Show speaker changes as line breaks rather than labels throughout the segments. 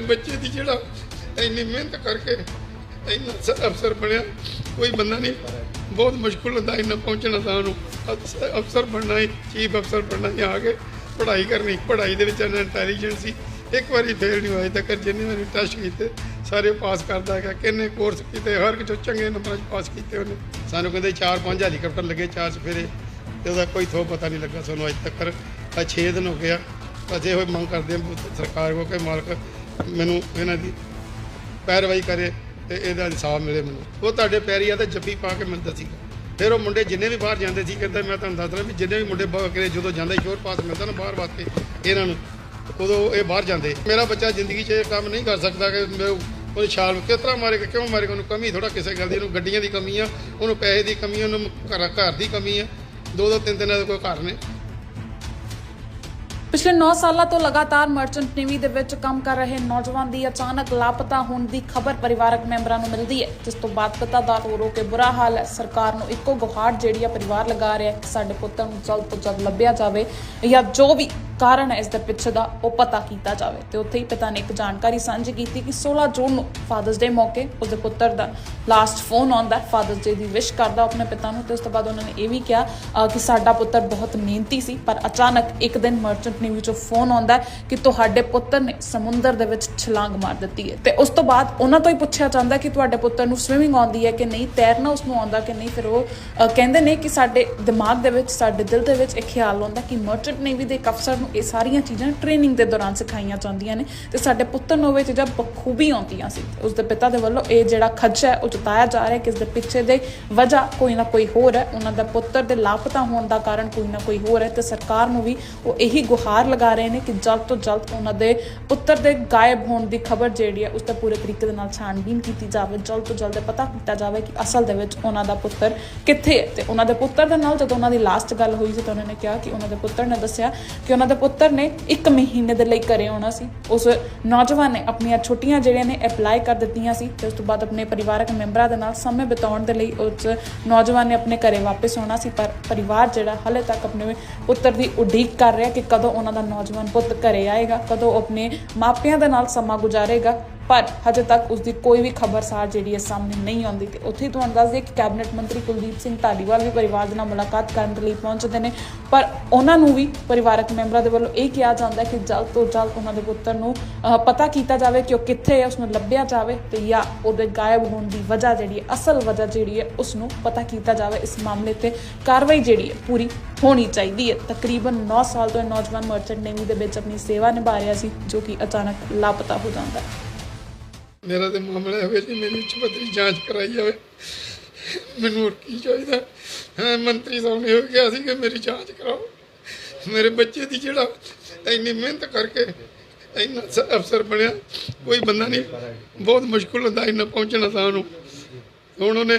ਮੇਰੇ ਬੱਚੇ ਦੀ ਜਿਹੜਾ ਇੰਨੀ ਮਿਹਨਤ ਕਰਕੇ ਇੰਨਾ ਸ- ਅਫਸਰ ਬਣਿਆ, ਕੋਈ ਬੰਦਾ ਨਹੀਂ। ਬਹੁਤ ਮੁਸ਼ਕਲ ਹੁੰਦਾ ਇੰਨਾ ਪਹੁੰਚਣਾ ਤਾਂ ਉਹਨੂੰ। ਅਫਸਰ ਬਣਨਾ ਹੀ ਚੀਫ ਅਫਸਰ ਬਣਨਾ ਹੀ, ਆ ਕੇ ਪੜ੍ਹਾਈ ਕਰਨੀ। ਪੜ੍ਹਾਈ ਦੇ ਵਿੱਚ ਇਹਨਾਂ ਇੰਟੈਲੀਜੈਂਟ ਸੀ। ਇੱਕ ਵਾਰੀ ਫੇਲ ਨਹੀਂ ਹੋਇਆ ਤੱਕ ਜਿੰਨੇ ਵਾਰੀ ਟੈਸਟ ਕੀਤੇ, ਸਾਰੇ ਪਾਸ ਕਰਦਾ ਹੈਗਾ ਕਿੰਨੇ ਕੋਰਸ ਕੀਤੇ, ਹਰ ਇੱਕ ਚੋਂ ਚੰਗੇ ਨੰਬਰਾਂ 'ਚ ਪਾਸ ਕੀਤੇ ਉਹਨੇ। ਸਾਨੂੰ ਕਹਿੰਦੇ 4-5 ਹੈਲੀਕਾਪਟਰ ਲੱਗੇ ਚਾਰ ਸਫੇਰੇ। ਤੇ ਉਹਦਾ ਕੋਈ ਥੋ ਪਤਾ ਨਹੀਂ ਲੱਗਾ ਸਾਨੂੰ ਅੱਜ ਤੱਕ। ਆ 6 ਦਿਨ ਹੋ ਗਿਆ ਅਜੇ ਹੋਏ ਮੰਗ ਕਰਦੇ ਹਾਂ ਸਰਕਾਰ ਕੋ ਕਿ ਮਾਲਕ ਮੈਨੂੰ ਇਹਨਾਂ ਦੀ ਪੈਰਵਾਈ ਕਰੇ ਤੇ ਇਹਦਾ ਇਨਸਾਫ ਮਿਲੇ ਮੈਨੂੰ। ਉਹ ਤੁਹਾਡੇ ਪੈਰੀ ਆ ਤੇ ਜੱਫੀ ਪਾ ਕੇ ਮਿਲਦਾ ਸੀਗਾ ਫਿਰ ਉਹ ਮੁੰਡੇ ਜਿੰਨੇ ਵੀ ਬਾਹਰ ਜਾਂਦੇ ਸੀ, ਕਹਿੰਦਾ ਮੈਂ ਤੁਹਾਨੂੰ ਦੱਸਦਾ ਵੀ ਜਿੰਨੇ ਵੀ ਮੁੰਡੇ ਬਾਹਰ ਜਦੋਂ ਜਾਂਦਾ ਸ਼ੋਰ ਪਾਸ ਮਿਲਦਾ ਨਾ ਬਾਹਰ ਵਾਸਤੇ ਇਹਨਾਂ ਨੂੰ ਉਦੋਂ ਇਹ ਬਾਹਰ ਜਾਂਦੇ। ਮੇਰਾ ਬੱਚਾ ਜ਼ਿੰਦਗੀ 'ਚ ਇਹ ਕੰਮ ਨਹੀਂ ਕਰ ਸਕਦਾ ਕਿ ਮੈਂ ਉਹ ਛਾਲ ਕਿਸ ਤਰ੍ਹਾਂ ਮਾਰੇਗਾ ਕਿਉਂ ਮਾਰੇਗਾ ਉਹਨੂੰ ਕਮੀ ਥੋੜਾ ਕਿਸੇ ਗੱਲ ਦੀ, ਉਹਨੂੰ ਗੱਡੀਆਂ ਦੀ ਕਮੀ ਆ, ਉਹਨੂੰ ਪੈਸੇ ਦੀ ਕਮੀ ਉਹਨੂੰ ਘਰ ਘਰ ਦੀ ਕਮੀ ਆ। ਦੋ ਦੋ ਤਿੰਨ ਤਿੰਨ ਇਹਦੇ ਕੋਈ ਘਰ ਨੇ।
ਪਿਛਲੇ 9 ਸਾਲਾਂ ਤੋਂ ਲਗਾਤਾਰ ਮਰਚੈਂਟ ਨੇਵੀ ਦੇ ਵਿੱਚ ਕੰਮ ਕਰ ਰਹੇ ਨੌਜਵਾਨ ਦੀ ਅਚਾਨਕ ਲਾਪਤਾ ਹੋਣ ਦੀ ਖਬਰ ਪਰਿਵਾਰਕ ਮੈਂਬਰਾਂ ਨੂੰ ਮਿਲਦੀ ਹੈ, ਜਿਸ ਤੋਂ ਬਾਅਦ ਪਿਤਾ ਦਾ ਰੋ ਰੋ ਕੇ ਬੁਰਾ ਹਾਲ ਹੈ। ਸਰਕਾਰ ਨੂੰ ਇੱਕੋ ਗੁਹਾਰ ਜਿਹੜੀ ਆ ਪਰਿਵਾਰ ਲਗਾ ਰਿਹਾ ਹੈ ਕਿ ਸਾਡੇ ਪੁੱਤਰ ਨੂੰ ਜਲਦ ਤੋਂ ਜਲਦ ਲੱਭਿਆ ਜਾਵੇ ਜਾਂ ਜੋ ਵੀ ਕਾਰਨ ਹੈ ਇਸ ਦੇ ਪਿੱਛੇ ਦਾ ਉਹ ਪਤਾ ਕੀਤਾ ਜਾਵੇ ਤੇ ਉੱਥੇ ਹੀ ਪਿਤਾ ਨੇ ਇੱਕ ਜਾਣਕਾਰੀ ਸਾਂਝੀ ਕੀਤੀ ਕਿ 16 ਜੂਨ ਨੂੰ ਫਾਦਰਸ ਡੇ ਮੌਕੇ ਉਸਦੇ ਪੁੱਤਰ ਦਾ ਲਾਸਟ ਫੋਨ ਆਉਂਦਾ ਫਾਦਰਸ ਡੇ ਦੀ ਵਿਸ਼ ਕਰਦਾ ਆਪਣੇ ਪਿਤਾ ਨੂੰ ਤੇ ਉਸ ਤੋਂ ਬਾਅਦ ਉਹਨਾਂ ਨੇ ਇਹ ਵੀ ਕਿਹਾ ਕਿ ਸਾਡਾ ਪੁੱਤਰ ਬਹੁਤ ਮਿਹਨਤੀ ਸੀ, ਪਰ ਅਚਾਨਕ ਇੱਕ ਦਿਨ ਮਰਚੈਂਟ ਨੇਵੀ ਚੋਂ ਫੋਨ ਆਉਂਦਾ ਕਿ ਤੁਹਾਡੇ ਪੁੱਤਰ ਨੇ ਸਮੁੰਦਰ ਦੇ ਵਿੱਚ ਛਲਾਂਗ ਮਾਰ ਦਿੱਤੀ ਹੈ। ਤੇ ਉਸ ਤੋਂ ਬਾਅਦ ਉਹਨਾਂ ਤੋਂ ਹੀ ਪੁੱਛਿਆ ਜਾਂਦਾ ਕਿ ਤੁਹਾਡੇ ਪੁੱਤਰ ਨੂੰ ਸਵਿਮਿੰਗ ਆਉਂਦੀ ਹੈ ਕਿ ਨਹੀਂ, ਤੈਰਨਾ ਉਸ ਨੂੰ ਆਉਂਦਾ ਕਿ ਨਹੀਂ, ਫਿਰ ਉਹ ਕਹਿੰਦੇ ਨੇ ਕਿ ਸਾਡੇ ਦਿਮਾਗ ਦੇ ਵਿੱਚ, ਸਾਡੇ ਦਿਲ ਦੇ ਵਿੱਚ ਇੱਕ ਖਿਆਲ ਆਉਂਦਾ ਕਿ ਮਰਚੈਂਟ ਨੇਵੀ ਦੇ ਇੱਕ ਅਫਸਰ ਨੂੰ ਇਹ ਸਾਰੀਆਂ ਚੀਜ਼ਾਂ ਟ੍ਰੇਨਿੰਗ ਦੇ ਦੌਰਾਨ ਸਿਖਾਈਆਂ ਜਾਂਦੀਆਂ ਨੇ ਤੇ ਸਾਡੇ ਪੁੱਤਰ ਨੂੰ ਇਹ ਚੀਜ਼ਾਂ ਬਖੂਬੀ ਆਉਂਦੀਆਂ ਸੀ। ਤੇ ਉਸ ਦੇ ਪਿਤਾ ਦੇ ਵੱਲੋਂ ਇਹ ਜਿਹੜਾ ਖਦਸ਼ਾ ਹੈ, ਉਹ ਜਤਾਇਆ ਜਾ ਰਿਹਾ ਕਿ ਇਸ ਦੇ ਪਿੱਛੇ ਦੇ ਵਜ੍ਹਾ ਕੋਈ ਨਾ ਕੋਈ ਹੋਰ ਹੈ। ਉਹਨਾਂ ਦਾ ਪੁੱਤਰ ਦੇ ਲਾਪਤਾ ਹੋਣ ਦਾ ਕਾਰਨ ਕੋਈ ਨਾ ਕੋਈ ਹੋਰ ਹੈ ਤੇ ਸਰਕਾਰ ਨੂੰ ਵੀ ਉਹ ਇਹੀ ਗੁਹਾਰ ਲਗਾ ਰਹੇ ਨੇ ਕਿ ਜਲਦ ਤੋਂ ਜਲਦ ਉਹਨਾਂ ਦੇ ਪੁੱਤਰ ਦੇ ਗਾਇਬ ਹੋਣ ਦੀ ਖਬਰ ਜਿਹੜੀ ਹੈ, ਉਸ ਦਾ ਪੂਰੇ ਤਰੀਕੇ ਦੇ ਨਾਲ ਛਾਣਬੀਨ ਕੀਤੀ ਜਾਵੇ। ਜਲਦ ਤੋਂ ਜਲਦ ਪਤਾ ਕੀਤਾ ਜਾਵੇ ਕਿ ਅਸਲ ਦੇ ਵਿੱਚ ਉਹਨਾਂ ਦਾ ਪੁੱਤਰ ਕਿੱਥੇ ਹੈ ਤੇ ਉਹਨਾਂ ਦੇ ਪੁੱਤਰ ਦੇ ਨਾਲ ਜਦੋਂ ਉਹਨਾਂ ਦੀ ਲਾਸਟ ਗੱਲ ਹੋਈ ਸੀ ਤਾਂ ਉਹਨਾਂ ਨੇ ਕਿਹਾ ਕਿ ਉਹਨਾਂ ਦੇ ਪੁੱਤਰ ਨੇ ਦੱਸਿਆ ਕਿ ਉਹਨਾਂ ਦੇ ਪੁੱਤਰ ਨੇ 1 ਮਹੀਨੇ ਦੇ ਲਈ ਘਰੇ ਆਉਣਾ ਸੀ। ਉਸ ਨੌਜਵਾਨ ਨੇ ਆਪਣੀਆਂ ਛੁੱਟੀਆਂ ਜਿਹੜੀਆਂ ਨੇ ਅਪਲਾਈ ਕਰ ਦਿੱਤੀਆਂ ਸੀ ਤੇ ਉਸ ਤੋਂ ਬਾਅਦ ਆਪਣੇ ਪਰਿਵਾਰਕ ਮੈਂਬਰਾਂ ਦੇ ਨਾਲ ਸਮੇਂ ਬਿਤਾਉਣ ਦੇ ਲਈ ਉਸ ਨੌਜਵਾਨ ਨੇ ਆਪਣੇ ਘਰੇ ਵਾਪਸ ਆਉਣਾ ਸੀ। ਪਰ ਪਰਿਵਾਰ ਜਿਹੜਾ ਹਲੇ ਤੱਕ ਆਪਣੇ ਪੁੱਤਰ ਦੀ ਉਡੀਕ ਕਰ ਰਿਹਾ ਕਿ ਕਦੋਂ ਉਹਨਾਂ ਦਾ ਨੌਜਵਾਨ ਪੁੱਤ ਘਰੇ ਆਏਗਾ, ਕਦੋਂ ਉਹ ਆਪਣੇ ਮਾਪਿਆਂ ਦੇ ਨਾਲ ਸਮਾਂ ਗੁਜ਼ਾਰੇਗਾ। ਪਰ ਹਜੇ ਤੱਕ ਉਸ ਦੀ ਕੋਈ ਵੀ ਖਬਰਸਾਰ ਜਿਹੜੀ ਹੈ ਸਾਹਮਣੇ ਨਹੀਂ ਆਉਂਦੀ ਤੇ ਉੱਥੇ ਹੀ ਤੁਹਾਨੂੰ ਦੱਸ ਦਈਏ ਕਿ ਕੈਬਨਿਟ ਮੰਤਰੀ ਕੁਲਦੀਪ ਸਿੰਘ ਧਾਲੀਵਾਲ ਵੀ ਪਰਿਵਾਰ ਦੇ ਨਾਲ ਮੁਲਾਕਾਤ ਕਰਨ ਦੇ ਲਈ ਪਹੁੰਚਦੇ ਨੇ। ਪਰ ਉਹਨਾਂ ਨੂੰ ਵੀ ਪਰਿਵਾਰਕ ਮੈਂਬਰਾਂ ਦੇ ਵੱਲੋਂ ਇਹ ਕਿਹਾ ਜਾਂਦਾ ਕਿ ਜਲਦ ਤੋਂ ਜਲਦ ਉਹਨਾਂ ਦੇ ਪੁੱਤਰ ਨੂੰ ਪਤਾ ਕੀਤਾ ਜਾਵੇ ਕਿ ਉਹ ਕਿੱਥੇ ਹੈ ਉਸ ਨੂੰ ਲੱਭਿਆ ਜਾਵੇ ਤੇ ਜਾਂ ਉਹਦੇ ਗਾਇਬ ਹੋਣ ਦੀ ਵਜ੍ਹਾ ਜਿਹੜੀ ਹੈ, ਅਸਲ ਵਜ੍ਹਾ ਜਿਹੜੀ ਹੈ ਉਸ ਨੂੰ ਪਤਾ ਕੀਤਾ ਜਾਵੇ। ਇਸ ਮਾਮਲੇ ਤੇ ਕਾਰਵਾਈ ਜਿਹੜੀ ਹੈ, ਪੂਰੀ ਹੋਣੀ ਚਾਹੀਦੀ ਹੈ। ਤਕਰੀਬਨ 9 ਸਾਲ ਤੋਂ ਇਹ ਨੌਜਵਾਨ ਮਰਚੈਂਟ ਨੇਵੀ ਦੇ ਵਿੱਚ ਆਪਣੀ ਸੇਵਾ ਨਿਭਾ ਰਿਹਾ ਸੀ, ਜੋ ਕਿ ਅਚਾਨਕ ਲਾਪਤਾ ਹੋ ਜਾਂਦਾ ਹੈ।
ਮੇਰਾ ਤੇ ਮਾਮਲਾ ਹੋਵੇ ਜੀ, ਮੈਨੂੰ ਚਪਤਰੀ ਜਾਂਚ ਕਰਾਈ ਜਾਵੇ। ਮੈਨੂੰ ਹੋਰ ਕੀ ਚਾਹੀਦਾ? ਹਾਂ, ਮੰਤਰੀ ਸਾਹਿਬ ਨੇ ਇਹ ਕਿਹਾ ਸੀ ਕਿ ਮੇਰੀ ਜਾਂਚ ਕਰਾਓ। ਮੇਰੇ ਬੱਚੇ ਦੀ ਜਿਹੜਾ ਇੰਨੀ ਮਿਹਨਤ ਕਰਕੇ ਇੰਨਾ ਅਫਸਰ ਬਣਿਆ, ਕੋਈ ਬੰਦਾ ਨਹੀਂ। ਬਹੁਤ ਮੁਸ਼ਕਲ ਹੁੰਦਾ ਇੰਨਾ ਪਹੁੰਚਣਾ ਤਾਂ ਉਹਨੂੰ। ਹੁਣ ਉਹਨੇ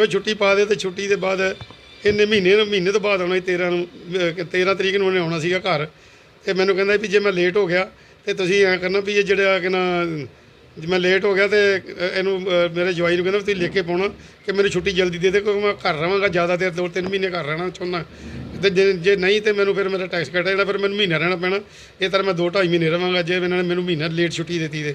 ਉਹ ਛੁੱਟੀ ਪਾ ਦੇ ਤੇ ਛੁੱਟੀ ਦੇ ਬਾਅਦ ਇਹਨੇ ਮਹੀਨੇ ਨੂੰ ਮਹੀਨੇ ਤੋਂ ਬਾਅਦ ਆਉਣਾ ਸੀ 13 ਨੂੰ, ਅਹ 13 ਤਰੀਕ ਨੂੰ ਉਹਨੇ ਆਉਣਾ ਸੀਗਾ ਘਰ। ਤੇ ਮੈਨੂੰ ਕਹਿੰਦਾ ਵੀ ਜੇ ਮੈਂ ਲੇਟ ਹੋ ਗਿਆ ਤੇ ਤੁਸੀਂ ਐਂ ਕਰਨਾ ਵੀ ਇਹ ਜਿਹੜਾ ਕਿ ਨਾ, ਜੇ ਮੈਂ ਲੇਟ ਹੋ ਗਿਆ ਤੇ ਇਹਨੂੰ ਮੇਰੇ ਜਵਾਈ ਨੂੰ ਕਹਿੰਦਾ ਵੀ ਤੁਸੀਂ ਲਿਖ ਕੇ ਪਾਉਣਾ ਕਿ ਮੈਨੂੰ ਛੁੱਟੀ ਜਲਦੀ ਦੇ ਦੇ ਕਿਉਂਕਿ ਮੈਂ ਘਰ ਰਵਾਂਗਾ ਜ਼ਿਆਦਾ ਦੇਰ ਦੋ, ਤਿੰਨ ਮਹੀਨੇ ਘਰ ਰਹਿਣਾ ਚਾਹੁੰਦਾ। ਤੇ ਜੇ ਜੇ ਨਹੀਂ ਤੇ ਮੈਨੂੰ ਫਿਰ ਮੇਰਾ ਟੈਕਸ ਕੱਟਿਆ ਜਿਹੜਾ, ਫਿਰ ਮੈਨੂੰ ਮਹੀਨਾ ਰਹਿਣਾ ਪੈਣਾ। ਇਹ ਤਰ੍ਹਾਂ ਮੈਂ ਦੋ ਢਾਈ ਮਹੀਨੇ ਰਵਾਂਗਾ ਜੇ ਇਹਨਾਂ ਨੇ ਮੈਨੂੰ ਮਹੀਨਾ ਲੇਟ ਛੁੱਟੀ ਦਿੱਤੀ ਤੇ।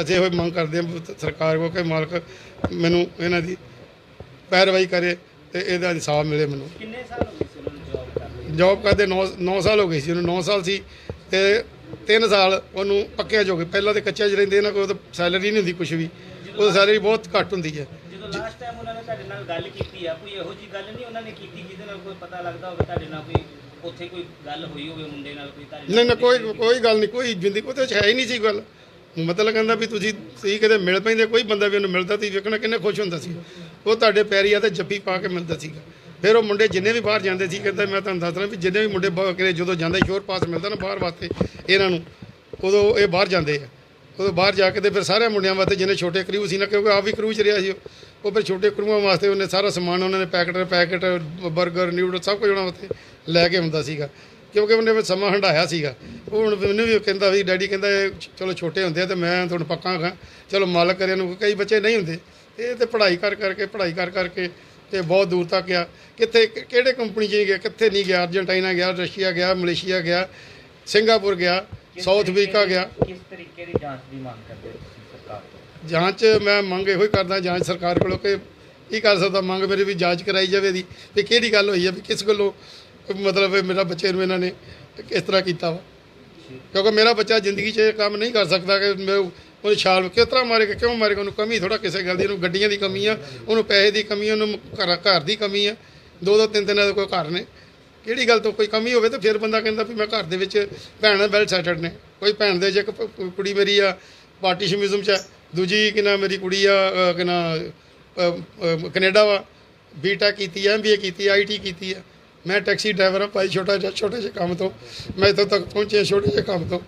ਅਸੀਂ ਇਹੋ ਮੰਗ ਕਰਦੇ ਹਾਂ ਸਰਕਾਰ ਕੋ ਕਿ ਮਾਲਕ ਮੈਨੂੰ ਇਹਨਾਂ ਦੀ ਪੈਰਵਾਈ ਕਰੇ ਤੇ ਇਹਦਾ ਇਨਸਾਫ ਮਿਲੇ ਮੈਨੂੰ।
ਕਿੰਨੇ ਸਾਲ ਹੋ ਗਏ ਸੀ ਉਹਨਾਂ ਨੂੰ ਜੌਬ ਕਰਦੇ
ਜੌਬ ਕਰਦੇ 9 9 ਸਾਲ ਹੋ ਗਏ ਸੀ ਉਹਨੂੰ 9 ਸਾਲ ਸੀ ਤੇ 3 ਸਾਲ ਉਹਨੂੰ ਪੱਕਿਆ ਗਏ। ਪਹਿਲਾਂ ਤੇ ਕੱਚਾ 'ਚ ਰਹਿੰਦੇ ਇਹਨਾਂ ਕੋਲ ਤਾਂ ਸੈਲਰੀ ਨਹੀਂ ਹੁੰਦੀ ਕੁਝ ਵੀ। ਉਹ ਸੈਲਰੀ ਬਹੁਤ ਘੱਟ ਹੁੰਦੀ ਹੈ।
ਜਦੋਂ ਲਾਸਟ ਟਾਈਮ ਉਹਨਾਂ ਨੇ ਤੁਹਾਡੇ ਨਾਲ ਗੱਲ ਕੀਤੀ ਆ ਕੋਈ ਇਹੋ ਜੀ ਗੱਲ ਨਹੀਂ ਉਹਨਾਂ ਨੇ ਕੀਤੀ ਜਿਹਦੇ ਨਾਲ ਕੋਈ ਪਤਾ ਲੱਗਦਾ ਹੋਵੇ ਤੁਹਾਡੇ ਨਾਲ ਕੋਈ ਉੱਥੇ ਕੋਈ ਗੱਲ ਹੋਈ ਹੋਵੇ ਮੁੰਡੇ ਨਾਲ ਕੋਈ ਤੁਹਾਡੇ
ਨਹੀਂ ਨਾ ਕੋਈ ਕੋਈ ਗੱਲ ਨਹੀਂ ਕੋਈ ਜ਼ਿੰਦਗੀ ਉਹਦੇ ਚ ਹੈ ਹੀ ਨਹੀਂ ਸੀ ਗੱਲ। ਮਤਲਬ ਕਹਿੰਦਾ ਵੀ ਤੁਸੀਂ ਤੁਸੀਂ ਕਿਤੇ ਮਿਲ ਪੈਂਦੇ, ਕੋਈ ਬੰਦਾ ਵੀ ਉਹਨੂੰ ਮਿਲਦਾ, ਤੁਸੀਂ ਵੇਖਣਾ ਕਿੰਨੇ ਖੁਸ਼ ਹੁੰਦਾ ਸੀ। ਉਹ ਤੁਹਾਡੇ ਪੈਰੀ ਆ ਤੇ ਜੱਫੀ ਪਾ ਕੇ ਮਿਲਦਾ ਸੀਗਾ। ਫਿਰ ਉਹ ਮੁੰਡੇ ਜਿੰਨੇ ਵੀ ਬਾਹਰ ਜਾਂਦੇ ਸੀ, ਕਹਿੰਦਾ ਮੈਂ ਤੁਹਾਨੂੰ ਦੱਸ ਵੀ ਜਿੰਨੇ ਵੀ ਮੁੰਡੇ ਕਿਤੇ ਜਦੋਂ ਜਾਂਦੇ ਸ਼ੋਰ ਪਾਸ ਮਿਲਦਾ ਨਾ ਬਾਹਰ ਵਾਸਤੇ, ਇਹਨਾਂ ਨੂੰ। ਉਦੋਂ ਇਹ ਬਾਹਰ ਜਾਂਦੇ ਆ। ਉਦੋਂ ਬਾਹਰ ਜਾ ਕੇ ਤੇ ਫਿਰ ਸਾਰੇ ਮੁੰਡਿਆਂ ਵਾਸਤੇ ਜਿੰਨੇ ਛੋਟੇ ਕਰੂ ਸੀ ਨਾ, ਕਿਉਂਕਿ ਆਪ ਵੀ ਕਰੂ ਚ ਰਿਹਾ ਸੀ ਉਹ। ਉਹ ਫਿਰ ਛੋਟੇ ਕਰੂਆਂ ਵਾਸਤੇ ਉਹਨੇ ਸਾਰਾ ਸਮਾਨ, ਉਹਨਾਂ ਨੇ ਪੈਕਟ ਪੈਕਟ 버ਗਰ ਨਿਊਡਲ ਸਭ ਕੁਝ ਉਹਨਾਂ ਵਾਸਤੇ ਲੈ ਕੇ ਹੁੰਦਾ ਸੀਗਾ। ਕਿਉਂਕਿ ਉਹਨੇ ਫਿਰ ਸਮਾਂ ਹੰਡਾਇਆ ਸੀਗਾ। ਉਹ ਹੁਣ ਮੈਨੂੰ ਵੀ ਕਹਿੰਦਾ ਵੀ ਡੈਡੀ ਕਹਿੰਦਾ ਇਹ ਚਲੋ ਛੋਟੇ ਹੁੰਦੇ ਆ ਤੇ ਮੈਂ ਤੁਹਾਨੂੰ ਪੱਕਾ ਖਾਂ ਚਲੋ ਮਾਲਕ ਕਰੇ ਨੂੰ ਕਈ ਬੱਚੇ ਨਹੀਂ ਹੁੰਦੇ। ਇਹ ਤੇ ਪੜ੍ਹਾਈ ਕਰ ਕਰਕੇ ਪੜ੍ਹਾਈ ਕਰ ਕਰਕੇ ਤੇ ਬਹੁਤ ਦੂਰ ਤੱਕ ਗਿਆ। ਕਿੱਥੇ ਕਿਹੜੇ ਕੰਪਨੀ 'ਚ ਗਿਆ? ਕਿੱਥੇ ਨਹੀਂ ਗਿਆ? ਅਰਜਨਟਾਈਨਾ ਗਿਆ ਰਸ਼ੀਆ ਗਿਆ ਮਲੇਸ਼ੀਆ ਗਿਆ ਸਿੰਗਾਪੁਰ ਗਿਆ ਸਾਊਥ ਅਫਰੀਕਾ ਗਿਆ।
ਕਿਸ ਤਰੀਕੇ ਦੀ ਜਾਂਚ ਦੀ ਮੰਗ ਕਰਦੇ ਤੁਸੀਂ ਸਰਕਾਰ ਤੋਂ?
ਜਾਂਚ ਮੈਂ ਮੰਗ ਇਹੋ ਹੀ ਕਰਦਾ ਜਾਂਚ ਸਰਕਾਰ ਕੋਲੋਂ ਕਿ ਕੀ ਕਰ ਸਕਦਾ? ਮੰਗ ਮੇਰੀ ਵੀ ਜਾਂਚ ਕਰਾਈ ਜਾਵੇ ਦੀ ਵੀ ਕਿਹੜੀ ਗੱਲ ਹੋਈ ਹੈ ਵੀ ਕਿਸ ਗੱਲੋਂ ਮਤਲਬ ਮੇਰਾ ਬੱਚੇ ਨੂੰ ਇਹਨਾਂ ਨੇ ਇਸ ਤਰ੍ਹਾਂ ਕੀਤਾ ਵਾ। ਕਿਉਂਕਿ ਮੇਰਾ ਬੱਚਾ ਜ਼ਿੰਦਗੀ 'ਚ ਇਹ ਕੰਮ ਨਹੀਂ ਕਰ ਸਕਦਾ ਕਿ ਮੈਂ ਉਹ ਛਾਲ ਕਿਸ ਤਰ੍ਹਾਂ ਮਾਰੇਗਾ ਕਿਉਂ ਮਾਰੇਗਾ ਉਹਨੂੰ ਕਮੀ ਥੋੜਾ ਕਿਸੇ ਗੱਲ ਦੀ ਉਹਨੂੰ ਗੱਡੀਆਂ ਦੀ ਕਮੀ ਆ ਉਹਨੂੰ ਪੈਸੇ ਦੀ ਕਮੀ ਉਹਨੂੰ ਘਰ ਘਰ ਦੀ ਕਮੀ ਆ। ਦੋ ਦੋ ਤਿੰਨ ਤਿੰਨ ਦੇ ਕੋਈ ਘਰ ਨੇ। ਕਿਹੜੀ ਗੱਲ ਤੋਂ ਕੋਈ ਕਮੀ ਹੋਵੇ ਤਾਂ ਫਿਰ ਬੰਦਾ ਕਹਿੰਦਾ ਵੀ ਮੈਂ ਘਰ ਦੇ ਵਿੱਚ ਭੈਣਾਂ ਵੈਲ ਸੈਟਲਡ ਨੇ। ਕੋਈ ਭੈਣ ਦੇ ਜੇ ਇੱਕ ਕੁੜੀ ਮੇਰੀ ਆ ਪਾਰਟੀਸ਼ਨਿਜ਼ਮ ਚ ਹੈ। ਦੂਜੀ ਕਿ ਨਾ ਮੇਰੀ ਕੁੜੀ ਆ ਅ, ਕਿ ਨਾ ਅ, ਅ, ਕੈਨੇਡਾ ਵਾ ਬੀਟੈਕ ਕੀਤੀ ਹੈ ਐਮਬੀਏ ਕੀਤੀ ਹੈ ਆਈਟੀ ਕੀਤੀ ਆ। ਮੈਂ ਟੈਕਸੀ ਡਰਾਈਵਰ ਹਾਂ ਭਾਈ, ਛੋਟਾ ਜਿਹਾ ਛੋਟੇ ਜਿਹੇ ਕੰਮ ਤੋਂ। ਮੈਂ ਇੱਥੋਂ ਤੱਕ ਪਹੁੰਚਿਆ, ਛੋਟੇ ਜਿਹੇ ਕੰਮ ਤੋਂ।